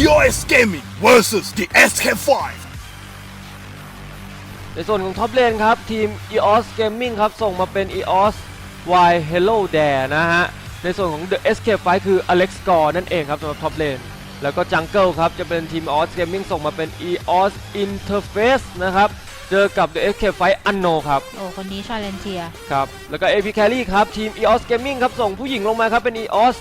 EOS Gaming versus the SK5. ในส่วนของท็อปเลนครับ ทีม EOS Gaming ครับ ส่งมาเป็น EOS Y Hello Dare นะฮะ ในส่วนของ The Escape Fight คือ Alex Gore นั่นเองครับสำหรับท็อปเลน แล้วก็ Jungle ครับ จะเป็นทีม EOS Gaming ส่งมาเป็น EOS Interface นะครับ เจอกับ The Escape Fight Anno ครับ โอ้ คนนี้ชาเลนเจียครับ แล้วก็ AP Carry ครับ ทีม EOS Gaming ครับ ส่งผู้หญิงลงมาครับ เป็น EOS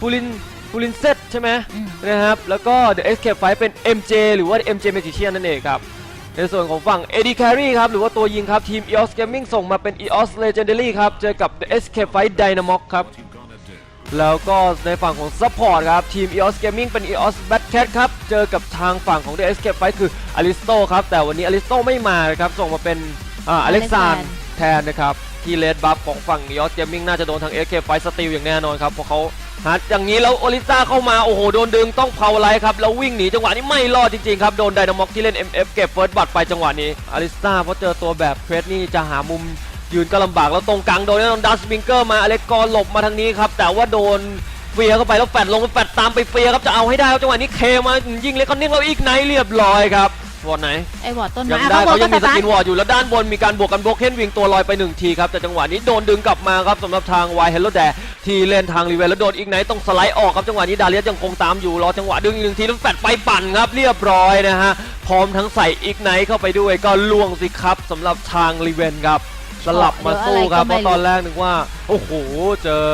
ฟูลิน ฟูลินเซตใช่ไหมอืมนะครับ แล้วก็ The Escape Fight เป็น MJ หรือว่า MJ Magician นั่นเองครับ ในส่วนของฝั่ง AD Carry ครับ หรือว่าตัวยิงครับ ทีม EOS Gaming ส่งมาเป็น EOS Legendary ครับ เจอกับ The Escape Fight Dynamok ครับ แล้วก็ในฝั่งของ Support ครับ ทีม EOS Gaming เป็น EOS Batcat ครับ เจอกับทางฝั่งของ The Escape Fight คือ Alisto ครับ แต่วันนี้ Alisto ไม่มาครับ ส่งมาเป็นอ่า Alexan แทนนะครับ ที่เลดบัฟของฝั่ง EOS Gaming น่าจะโดนทาง Escape Fight สติลอย่างแน่นอนครับ เพราะเขา ฮัดอย่างนี้แล้วโอลิซ่าเข้ามาโอ้โหโดนดึงต้องเผาไลท์ครับแล้ววิ่งหนีจังหวะนี้ไม่รอดจริงๆครับโดนไดนามอกที่เล่น MF เก็บเฟิร์สบัตไปจังหวะนี้อลิซ่าเพราะเจอตัวแบบเควสนี่จะหามุมยืนก็ลำบากแล้วตรงกลางโดนโดนดัสบิงเกอร์มาอเล็กกอร์หลบมาทางนี้ครับแต่ว่าโดนเฟียร์เข้าไปแล้วแฟดลงแฟดตามไปเฟียร์ครับจะเอาให้ได้ครับจังหวะนี้เคมายิงเล็กคอนนิ่งแล้วอีกไนท์เรียบร้อยครับวอดไหนไอ้วอร์ดต้นยัไม้งได้ข้างบเขานยัก็งมีสสตาร์กินทวอร์ดอยู่แล้วด้านบนมีการบวกกันโบเคนวิงตัวลอยไปหนึ่งทีครับแต่จังหวะนี้โดนดึงกลับมาครับสำหรับทางไวเฮลโลแด ที่เล่นทางรีเวลแล้วโดนอีกไนท์ต้องสไลด์ออกครับจังหวะนี้ดาเลียสยังคงตามอยู่รอจังหวะดึงอีกหนึ่งทีแล้วแฟดไปปั่นครับเรียบร้อยนะฮะพร้อมทั้งใส่อีกไนท์เข้าไปด้วยก็ล่วงสิครับสำหรับทางรีเวนครับสลับมาสู้ครับเพราะตอนแรกนึกว่าโอ้โหเจอ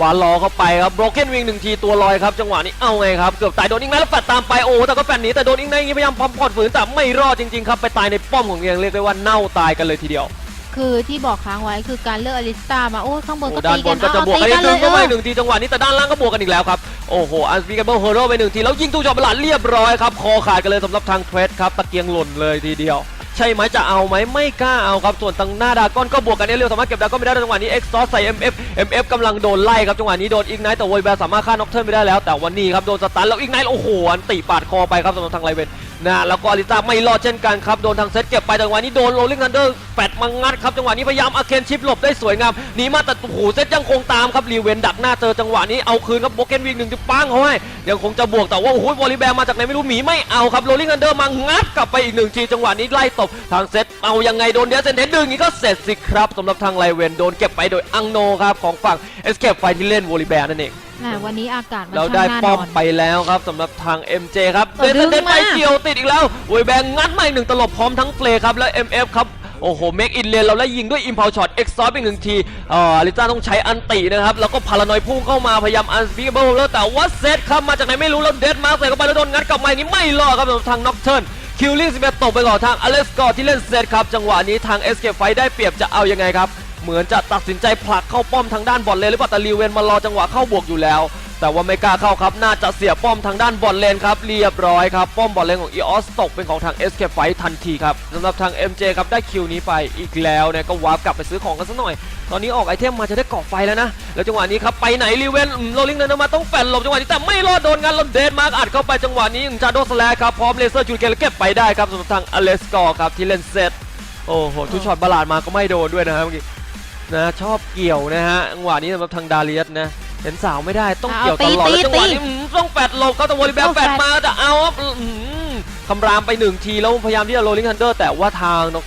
วานล้อเข้าไปครับโบรเกนวิงหนึ่งทีตัวลอยครับจังหวะนี้เอาไงครับเกือบตายโดนอีกไนท์แล้วแฟดตามไปโอ้แต่ก็แฟดหนีแต่โดนอีกไนท์อย่างนี้พยายามพอมพอดฝืนแต่ไม่รอดจริงๆครับไปตายในป้อมของเรียงเรียกได้ว่าเน่าตายกันเลยทีเดียว คือที่บอกค้างไว้คือการเลือกอลิสตามาโอ้ยข้างบนโอ้ก็ด้านตีบกันนก็จะเอาบวกตีกันกัอีนกเลยหนึ่งก็ไม่เออหนึ่งทีจังหวะนี้แต่ด้านล่างก็บวกกันอีกแล้วครับโอ้โหอันสปีกันเบิลเฮโร่ไปหนึ่งทีแล้วยิงตู้จอบประหลาดเรียบร้อยครับคอขาดกันเลยสำหรับทางเทรดครับตะเกียงหล่นเลยทีเดียว ใช่ไหมจะเอาไหมไม่กล้าเอาครับส่วนทางหน้าดากอนก็บวกกันเร็วสามารถเก็บดากอนไม่ได้จังหวะนี้เอ็กซ์ซอสใส่ MF MF กำลังโดนไล่ครับจังหวะนี้โดนอีกไนท์แต่โวยแบร์สามารถฆ่าน็อกเทิร์นไม่ได้แล้ว แต่วันนี้ครับโดนสตันแล้วอีกไนท์โอ้โหอันติปาดคอไปครับสำหรับทางไรเวน นะแล้วก็อลิซ่าไม่รอดเช่นกันครับ โดนทางเซตเก็บไปจังหวะนี้โดนโรลลิงทันเดอร์แปดมังงัดครับจังหวะนี้พยายามอาเคนชิปหลบได้สวยงามหนีมาแต่โอ้โหเซตยังคงตามครับรีเวนดักหน้าเจอจังหวะนี้เอาคืนครับโบเกนวิงหนึ่งจะปังเขาให้ยังคงจะบวกแต่ว่าโอ้โหวอลลีแบร์มาจากไหนไม่รู้หมีไม่เอาครับโรลลิงทันเดอร์มางัดกลับไปอีกหนึ่งทีจังหวะนี้ไล่ตบทางเซตเอายังไงโดนเดียเซนเทนดึงนี้ก็เสร็จสิครับสำหรับทางไรเวนโดนเก็บไปโดยอังโนครับของฝั่งเอสเคปไฟที่เล่นวอลลีแบร์นั่นเอง แหมวันนี้อากาศมันเราช่างได้น่าป้นออมนไปแล้วครับสำหรับทาง MJ ครับเออเดนเดนไปดึงมาเกี่ยวติดอีกแล้วโวยแบงงัดมาอีกหนึ่งตลบพร้อมทั้งเฟลครับแล้ว MF ครับโอ้โหเมกอินเลนเราไล่ยิงด้วยอิมพ l ลช็อตเอ็กซ์ซอร์อีกหนึ่งทีเอ่อลิซ่าต้องใช้อันตินะครับ แล้วก็พารานอยพุ่งเข้ามาพยายามอันสปีเบิลแล้วแต่ว่าเซตครับมาจากไหนไม่รู้แล้วเดดมาใส่เข้าไปแล้วโดนงัดกลับมาอย่างนี้ไม่รอดครับสำหรับทางน็อกเทิร์นคิวลิงสิบเอ็ดตกไปก่อนทางอเล็กซ์กอร์ที่เล่นเซตครับจังหวะนี้ทางเอสเคไฟได้เปรียบจะเอายังไงครับ เหมือนจะตัดสินใจผลักเข้าป้อมทางด้านบอลเลนหรือเปล่าแต่ลีเวนมารอจังหวะเข้าบวกอยู่แล้ว แต่ว่าไม่กล้าเข้าครับน่าจะเสียป้อมทางด้านบอลเลนครับเรียบร้อยครับป้อมบอลเลนของ e ออสตกเป็นของทาง SK f i g h t ทันทีครับสำหรับทาง MJ ครับได้คิวนี้ไปอีกแล้วเนี่ยก็วาร์ปกลับไปซื้อของกันสักหน่อย ตอนนี้ออกไอเทมมาจะได้กาะไฟแล้วนะแล้วจังหวะนี้ครับไปไหนรีเวนโรลิงเดินมาต้องแฟนหลบจังหวะนี้แต่ไม่รอดโดนงานลนเดนมาร์กอัดเข้าไปจังหวะนี้จาโดสแลครับพร้อมเลเซอร์จูเกลเก็บไปได้ครับสำหรับทางอเลสกอร์ครับที่เล่นเซตโอ้โหทุกช็อตบาลาดมาก็ไม่โดนด้วยนะครับเมื่อกี้ นะชอบเกี่ยวนะฮะจังหวะนี้สำหรับทางดาเลียสนะเห็นสาวไม่ได้ต้องเกี่ยวตลอดเอาตีแล้วจังหวะตีนี้อืมต้องแฟดหลบเขาแต่วอลลีแบเอาลแฟดแฟดมาแต่เอาครับอืมคำรามไปหนึ่งทีแล้วพยายามที่จะโรลลิงทันเดอร์แต่ว่าทางนก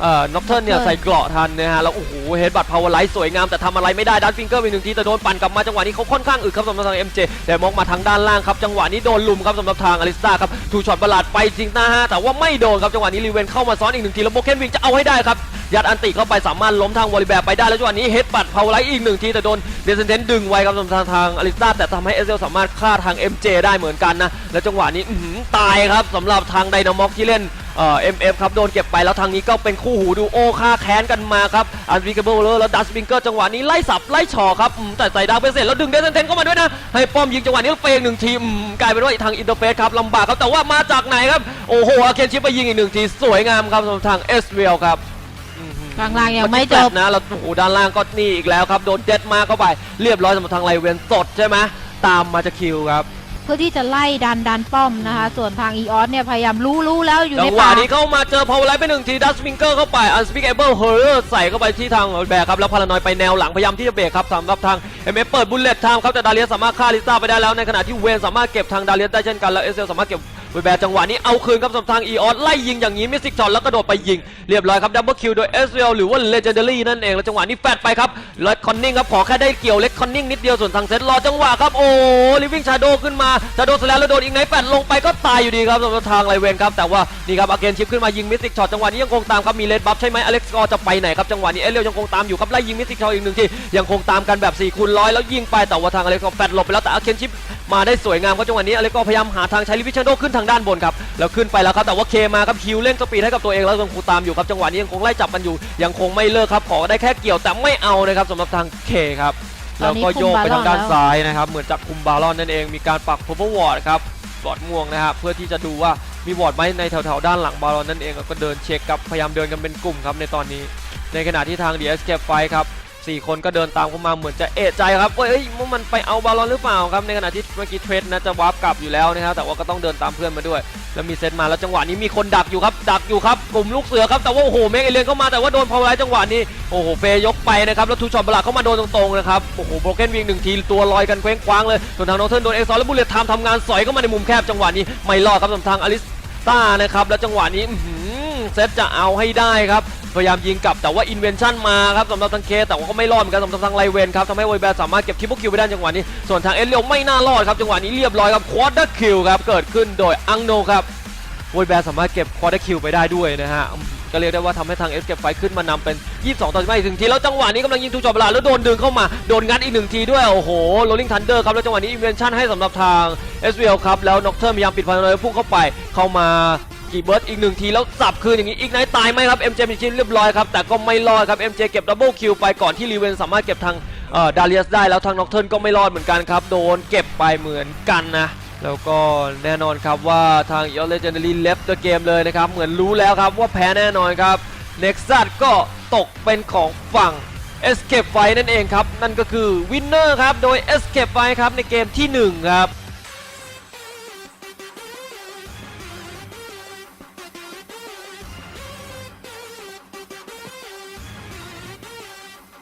เอ่อน็อกเทิร์นเนี่ยใส่เกราะทันนะฮะแล้วโอ้โหเฮดบัตพาวเวอร์ไลท์สวยงามแต่ทำอะไรไม่ได้ดันฟิงเกอร์ไปหนึ่งทีแต่โดนปั่นกลับมาจังหวะนี้เขาค่อนข้างอึดครับสำหรับทาง MJ แต่มองมาทางด้านล่างครับจังหวะนี้โดนลุมครับสำหรับทางอลิสตาครับทูช็อตประหลาดไปจริงนะฮะแต่ว่าไม่โดนครับจังหวะนี้รีเวนเข้ามาซ้อนอีกหนึ่งทีแล้วโบเคนวิงจะเอาให้ได้ครับ ยัดอันติเข้าไปสามารถล้มทางวอลลีแบร์ไปได้แล้วจังหวะนี้เฮดปัดพาไลท์อีกหนึ่งทีแต่โดนเดซเซนเทนดึงไว้ครับทางทางอลิสตาแต่ทำให้เอเซลสามารถฆ่าทาง MJ ได้เหมือนกันนะแล้วจังหวะนี้ตายครับสำหรับทางไดนามอกที่เล่นเอ่อ MF ครับโดนเก็บไปแล้วทางนี้ก็เป็นคู่หูดูโอฆ่าแค้นกันมาครับอันวิกเบิลแล้วดัสบิงเกอร์จังหวะนี้ไล่สับไล่ฉอครับแต่ใส่ดาวไปเสร็จแล้วดึงเดซเซนเทนเข้ามาด้วยนะให้ป้อมยิงจังหวะนี้เฟงหนึ่งทีกลายเป็นว่าทางอินเตอร์เฟสครับลำบากครับแต่ว่ามาจากไหนครับโอ้โหอาเคนชิปไปยิงอีกหนึ่งทีสวยงามครับสำหรับทางเอสเวลครับ ข้างล่างยังไม่จบนะแล้วโอ้โหด้านล่างก็นี่อีกแล้วครับ โดนเด็ดมาเข้าไป เรียบร้อยสำหรับทางไลเวนสดใช่ไหมตามมาจะคิวครับเพื่อที่จะไล่ดันดันป้อมนะคะ ส่วนทางอีออสเนี่ย พยายามรู้รู้แล้วอยู่จัในงหวะป่านี้เข้ามาเจอพาวเวอร์ไลท์ไปหนึ่งทีดัสฟิงเกอร์เข้าไป unspeakable horror ใส่เข้าไปที่ทางแบกครับ แล้วพารานอยไปแนวหลัง พยายามที่จะเบรกครับสำหรับทาง MF เปิดบุลเลตไทม์ครับ แต่ดาเลียสสามารถฆ่าลิซ่าไปได้แล้วในขณะที่เวนสามารถเก็บทางดาเลียสได้เช่นกันแล้วเอเซลสามารถเก็บ เวแบร์จังหวะนี้เอาคืนครับสำทางอีออสไล่ยิงอย่างนี้มิสิกช็อตแล้วกระโดดไปยิง เรียบร้อยครับดับเบิลคิวโดยเอสเหรือว่าเลเจนดารี่นั่นเองแล้วจังหวะนี้แฟดไปครับเลดคอนนิ่งครับขอแค่ได้เกี่ยวเล็กคอนนิ่งนิดเดียวส่วนทางเซตรอจังหวะครับโอ้ลิฟวิ่งชาโดขึ้นมาชาโดสแล้วแล้วโดนอีกไหนแฟดลงไปก็ตายอยู่ดีครับสำหรับทางไลเวนครับแต่ว่านี่ครับอาเกนชิปขึ้นมายิงมิสิกช็อตจังหวะนี้ยังคงตามครับมีเลดบัฟใช่ไหมอเล็กซ์กอจะไปไหนครับจังหวะนี้เอเรียลยังคงตามอยู่ครับไล่ยิงมิสิกช็อตอีกหนึ่งทียังคงตามกันแบบ4คูณร้อยแล้วยิงไปแต่ว่าทางอเล็กซ์กอแฟดหลบไปแล้วแต่อาเกนชิป มาได้สวยงามครับจังหวะนี้อเล็กซ์กอร์พยายามหาทางใช้ลิฟวิ่งชาโดขึ้นทางด้านบนครับแล้วขึ้นไปแล้วครับแต่ว่าเคมาครับคิวเล่นสปีดให้กับตัวเองแล้วยังคงตามอยู่ครับจังหวะนี้ยังคงไล่จับกันอยู่ ยังคงไม่เลิกครับขอได้แค่เกี่ยวแต่ไม่เอานะครับสำหรับทางเคครับตอแล้วนนี้ก็โยกไปทางด้านคุมบาลอนแล้วซ้ายนะครับเหมือนจะคุมบาลอนนั่นเองมีการปักพ u r p l e ward ครับบอร์ดม่วงนะครับเพื่อที่จะดูว่ามีวอร์ดไหมในแถวๆด้านหลังบาลอนนั่นเองแล้วก็เดินเช็คครับพยายามเดินกันเป็นกลุ่มครับในตอนนี้ ในขณะที่ทาง The Escape Fight ครับ สี่คนก็เดินตามเข้ามาเหมือนจะเอะใจครับเอ้ยมันไปเอาบาลอนหรือเปล่าครับในขณะที่เมื่อกี้เทรดนะจะวาร์ปกลับอยู่แล้วนะครับแต่ว่าก็ต้องเดินตามเพื่อนมาด้วย แล้วมีเซตมาแล้วจังหวะนี้มีคนดักอยู่ครับดักอยู่ครับกลุ่มลูกเสือครับแต่ว่าโอ้โหเมกเอเลียนเข้ามาแต่ว่าโดนพาวไลจังหวะนี้โอ้โหเฟยยกไปนะครับแล้วทูช็อตบลาเข้ามาโดนตรงๆนะครับโอ้โหโบรเกนวิ่งหนึ่งทีตัวลอยกันเคว้งคว้างเลยส่วนทางโนเทิร์นโดนเอ็กซ์ซอลแล้วบุลเลตไทม์ทำงานสอยเข้ามาในมุมแคบจังหวะนี้ไม่รอดครับสำหรับทางอลิสตานะครับแล้วจังหวะนี้เซตจะเอาให้ได้ครับ พยายามยิงกลับแต่ว่าอินเวนชั่นมาครับสำหรับทางเคแต่ว่าก็ไม่รอดเหมือนกันสำหรับทางไลเวนครับทำให้ไวแบร์สามารถเก็บคิปเปอร์คิวไปได้จังหวะนี้ ส่วนทางเอเลียวไม่น่ารอดครับจังหวะนี้เรียบร้อยครับควอเตอร์คิวครับเกิดขึ้นโดยอังโนครับโวยแบร์สามารถเก็บควอเตอร์คิวไปได้ด้วยนะฮะก็เรียกได้ว่าทำให้ทางเอสเก็บไฟขึ้นมานำเป็น 22 ต่อ15อีกหนึ่งที แล้วจังหวะนี้กำลังยิงทูจอบเวลาแล้วโดนดึงเข้ามา โดนงัดอีกหนึ่งทีด้วย โอ้โหโรลลิงทันเดอร์ครับ แล้วจังหวะนี้อินเวนชั่นให้สำหรับทางเอสเวลครับ แล้วน็อกเทอร์พยายามปิดพลังเลยพุ่งเข้าไปเข้ามาีเบิร์ดอีกหนึ่งทีแล้วสับคืนอย่างนี้อีกไนท์ตายไหมครับ MJ มีชิ้นเรียบร้อยครับแต่ก็ไม่รอดครับ MJ เจเก็บดับเบิลคิวไปก่อนที่รีเวนสามารถเก็บทางดาเลียสได้แล้วทางน็อกเทิร์นก็ไม่รอดเหมือนกันครับโดนเก็บไปเหมือนกันนะแล้วก็แน่นอนครับว่าทาง e o l e g e n d a r y left the game เลยนะครับเหมือนรู้แล้วครับว่าแพ้แน่นอนครับ Nexus ก็ตกเป็นของฝั่ง Escape Fight นั่นเองครับ นั่นก็คือวินเนอร์ครับ โดย Escape Fight ครับในเกมที่ 1 ครับ